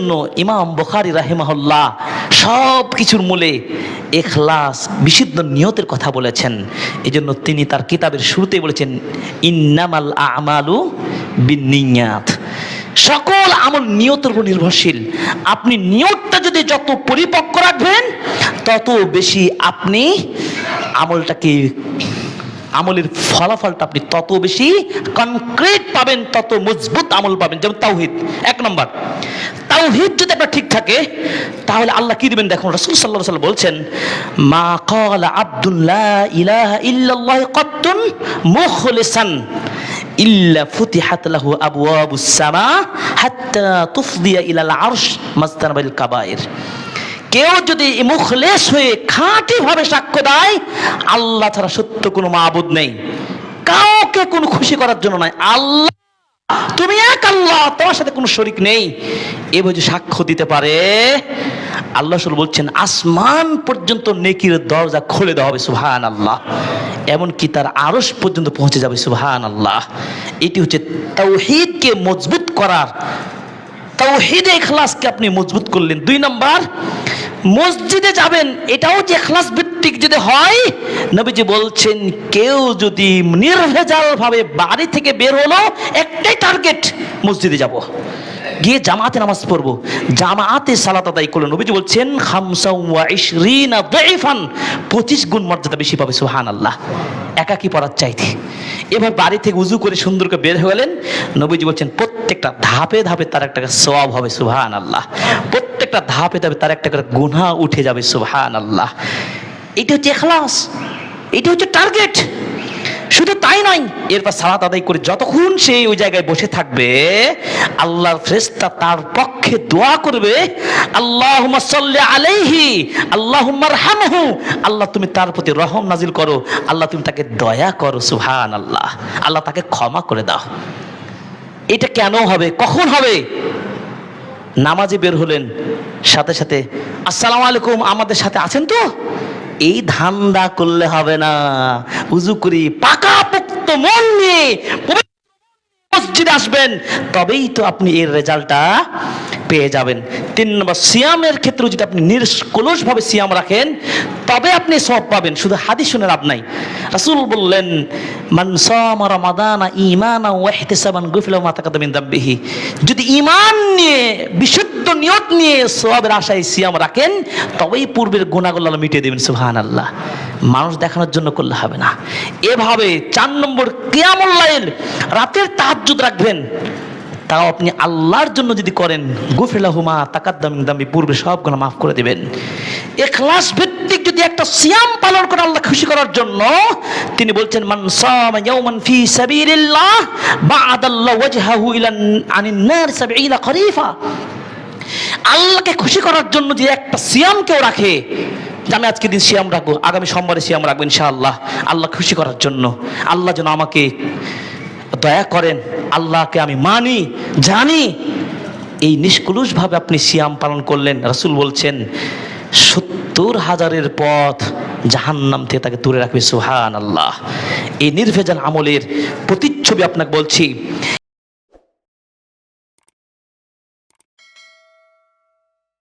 জন্য ইমাম বখারি রাহেমাহুল্লাহ সব কিছুর মূলে এখলাস, বিশুদ্ধ নিয়তের কথা বলেছেন। এই জন্য তিনি তার কিতাবের শুরুতে বলেছেন, ইন্নামাল আমালু বিনিয়াত সকল আমল নিয়তের উপর নির্ভরশীল। আপনি নিয়তটা যদি যত পরিপক্ক রাখবেন, তত বেশি আপনি আমলটাকে আমলের ফলাফলটা আপনি তত বেশি কনক্রিট পাবেন, তত মজবুত আমল পাবেন। যেমন তাওহিদ, এক নম্বর। তাওহিদ যদি আপনার ঠিক থাকে, তাহলে আল্লাহ কি দিবেন দেখুন, রসুল সাল্লাহ সাল্লাম বলছেন, মা কল আব্দুল্লাহ ইলাহা ইল্লাল্লাহ কত্তুন মুখলিসান ইল্লা ফুতিহাত লাহু আবওয়াবুস সামা হাত্তা তুফদিয়া ইলাল আরশ মাসতানাবিল কাবায়ের কেউ যদি মুখলেস হয়ে খাঁটি ভাবে সাক্ষ্য দেয়, আল্লাহ ছাড়া সত্য কোনো মাবুদ নেই। কাউকে কোনো খুশি করার জন্য নয়। আল্লাহ, তুমি এক আল্লাহ, তোমার সাথে কোনো শরিক নেই। এভাবে যে সাক্ষ্য দিতে পারে, আল্লাহ শুরু বলছেন, আসমান পর্যন্ত নেকির দরজা খুলে দেওয়া হবে সুহান আল্লাহ এমনকি তার আরস পর্যন্ত পৌঁছে যাবে সুহান আল্লাহ এটি হচ্ছে তৌহিদকে মজবুত করার, তাওহিদে ইখলাসকে আপনি মজবুত করলেন। দুই নাম্বার মসজিদে যাবেন, এটাও যে ইখলাস ভিত্তিক যদি হয়, নবীজি বলছেন, কেউ যদি নির্ভেজাল ভাবে বাড়ি থেকে বের হলো, একটাই টার্গেট মসজিদে যাব। গিয়ে জামাতে নামাজ পড়ব। জামাতে সালাত আদায় করল, নবীজি বলছেন দাইফান 25 গুণ মর্যাদা বেশি পাবে, সুবহানাল্লাহ। একাকি পড়ার চাইতে। এবার বাড়ি থেকে উজু করে সুন্দর করে বের হয়ে গেলেন নবীজি বলছেন, প্রত্যেকটা ধাপে ধাপে তার একটা সওয়াব হবে সুবহান আল্লাহ প্রত্যেকটা ধাপে ধাপে তার একটা করে গুনাহ উঠে যাবে সুবহান আল্লাহ এটা হচ্ছে এখলাস এটা হচ্ছে টার্গেট। শুধু তাই নয়, এরপর সালাত আদায় করে যতক্ষণ সে ওই জায়গায় বসে থাকবে, আল্লাহর ফ্রেস্তা তার পক্ষে দোয়া করবে আল্লাহ আলাইহি আল্লাহ হামহু আল্লাহ তুমি তার প্রতি রহম নাজিল করো, আল্লাহ তুমি তাকে দয়া করো সুহান আল্লাহ আল্লাহ তাকে ক্ষমা করে দাও। এটা কেন হবে? কখন হবে? নামাজে বের হলেন, সাথে সাথে, আসসালামু আলাইকুম, আমাদের সাথে আছেন তো? এই ধান্দা করলে হবে না। উজু করি পাকা পাকাপোক্ত মন নিয়ে মসজিদ আসবেন। তবেই তো আপনি এর রেজাল্টটা পেয়ে যাবেন। তিন নম্বর, সিয়ামের ক্ষেত্রে যদি আপনি নিষ্কলসভাবে সিয়াম রাখেন, তবে আপনি সব পাবেন। শুধু হাদিস শুনে লাভ নাই। রাসূল বললেন, মান সামা রমাদানা ঈমানা ওয়া ইহতিসাবান গুফিলা মা তাকাদ্দাম মিন দামবিহি। যদি ঈমান নিয়ে, বিশুদ্ধ নিয়ত নিয়ে সওয়াবের আশায় সিয়াম রাখেন, তবেই পূর্বের গুনাহগুলো আল্লাহ মিটিয়ে দেবেন। সুবহানাল্লাহ। মানুষ দেখানোর জন্য করলে হবে না। এভাবে চার নম্বর কিয়ামুল লাইল, রাতের তাহাজ্জুদ রাখবেন। তাও আপনি আল্লাহর জন্য যদি করেন গুফিলাহুমা তাকাদ্দাম দামি পূর্বে সব গুণা মাফ করে দেবেন। এখলাস ভিত্তিক যদি একটা সিয়াম পালন করে আল্লাহ খুশি করার জন্য, তিনি বলছেন, মান সামা ইয়াওমান ফি সাবিলিল্লাহ বা'দাল্লাহু ওয়াজহাহু ইলা আনিন নার সাবঈনা খরিফা। আল্লাহকে খুশি করার জন্য যে একটা সিয়াম কেউ রাখে আমি আজকে দিন সিয়াম রাখব, আগামী সোমবারে সিয়াম রাখব ইনশাআল্লাহ আল্লাহ খুশি করার জন্য। আল্লাহ যেন আমাকে দয়া করেন, আল্লাহকে আমি মানি জানি, এই নিষ্কুলুষভাবে আপনি সিয়াম পালন করলেন। রাসুল বলছেন, সত্তর হাজারের পথ জাহান্নাম থেকে তাকে দূরে রাখবে সুহান আল্লাহ এই নির্ভেজাল আমলের প্রতিচ্ছবি আপনাকে বলছি